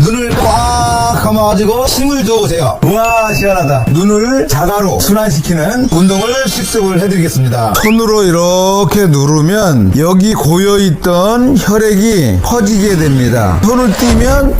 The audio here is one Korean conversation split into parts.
눈을 꽉 감아가지고 힘을 줘보세요. 우와, 시원하다. 눈을 자가로 순환시키는 운동을 실습을 해드리겠습니다. 손으로 이렇게 누르면 여기 고여있던 혈액이 퍼지게 됩니다. 손을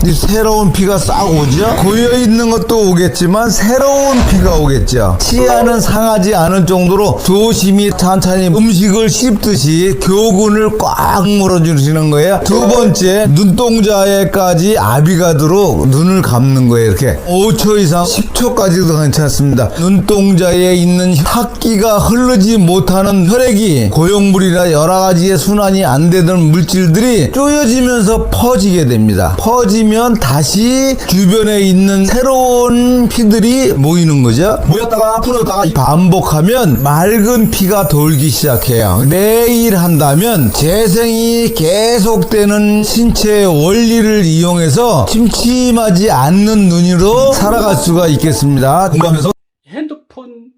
이 새로운 피가 싹 오죠? 고여있는 것도 오겠지만 새로운 피가 오겠죠. 치아는 상하지 않을 정도로 조심히 천천히 음식을 씹듯이 교근을 꽉 물어주시는 거예요. 두 번째, 눈동자에까지 압이 가도록 눈을 감는 거예요. 이렇게 5초 이상 10초까지도 괜찮습니다. 눈동자에 있는 학기가 흐르지 못하는 혈액이 고용물이나 여러 가지의 순환이 안 되던 물질들이 쪼여지면서 퍼지게 됩니다. 퍼지면 다시 주변에 있는 새로운 피들이 모이는 거죠. 모였다가 풀었다가 반복하면 맑은 피가 돌기 시작해요. 매일 한다면 재생이 계속되는 신체의 원리를 이용해서 침침하지 않는 눈으로 살아갈 수가 있겠습니다. 공부하면서 핸드폰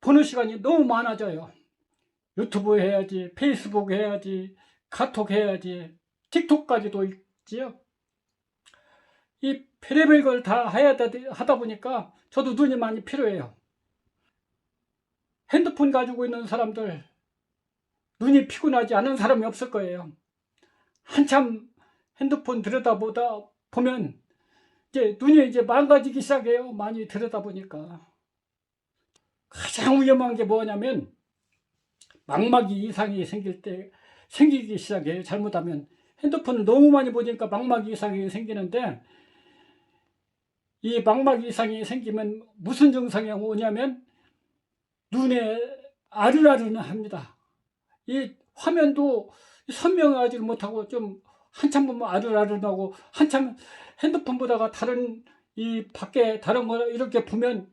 보는 시간이 너무 많아져요. 유튜브 해야지, 페이스북 해야지, 카톡 해야지, 틱톡까지도 있지요. 이 별의별 걸 다 하다 보니까 저도 눈이 많이 필요해요. 핸드폰 가지고 있는 사람들 눈이 피곤하지 않은 사람이 없을 거예요. 한참 핸드폰 들여다보다 보면 이제 눈이 이제 망가지기 시작해요. 많이 들여다보니까. 가장 위험한 게 뭐냐면 망막이 이상이 생길 때 생기기 시작해요. 잘못하면 핸드폰을 너무 많이 보니까 망막이 이상이 생기는데 이 망막 이상이 생기면 무슨 증상이 오냐면 눈에 아르르합니다. 이 화면도 선명하지 못하고 좀 한참 보면 아르르하고 한참 핸드폰 보다가 다른 이 밖에 다른 거 이렇게 보면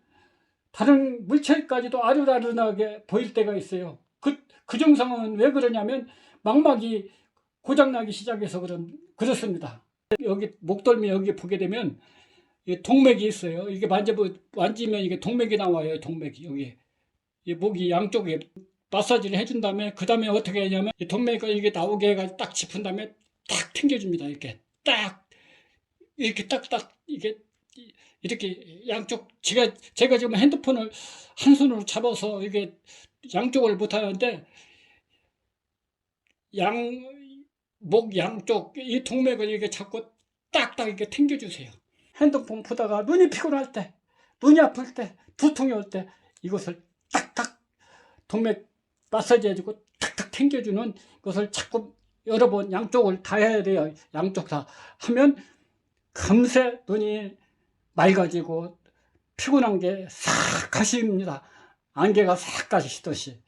다른 물체까지도 아르르하게 보일 때가 있어요. 그, 그 증상은 왜 그러냐면 망막이 고장나기 시작해서 그런, 그렇습니다. 여기 목덜미 여기 보게 되면 이 동맥이 있어요. 이게 만져보, 만지면 이게 동맥이 나와요. 동맥이 여기. 이 목이 양쪽에 마사지를 해준 다음에 그 다음에 어떻게 하냐면 이 동맥이 이게 나오게 해가지고 딱 짚은 다음에 딱 튕겨줍니다. 이렇게 딱 이렇게 딱딱 이게 이렇게 양쪽 제가 제가 지금 핸드폰을 한 손으로 잡아서 이게 양쪽을 못 하는데 양 목 양쪽 이 동맥을 이렇게 잡고 딱딱 이렇게 튕겨주세요. 핸드폰 보다가 눈이 피곤할 때, 눈이 아플 때, 두통이 올 때 이것을 딱딱 동맥 마사지 해주고 탁탁 튕겨주는 것을 자꾸 여러 번 양쪽을 다 해야 돼요. 양쪽 다 하면 금세 눈이 맑아지고 피곤한 게 싹 가십니다. 안개가 싹 가시듯이.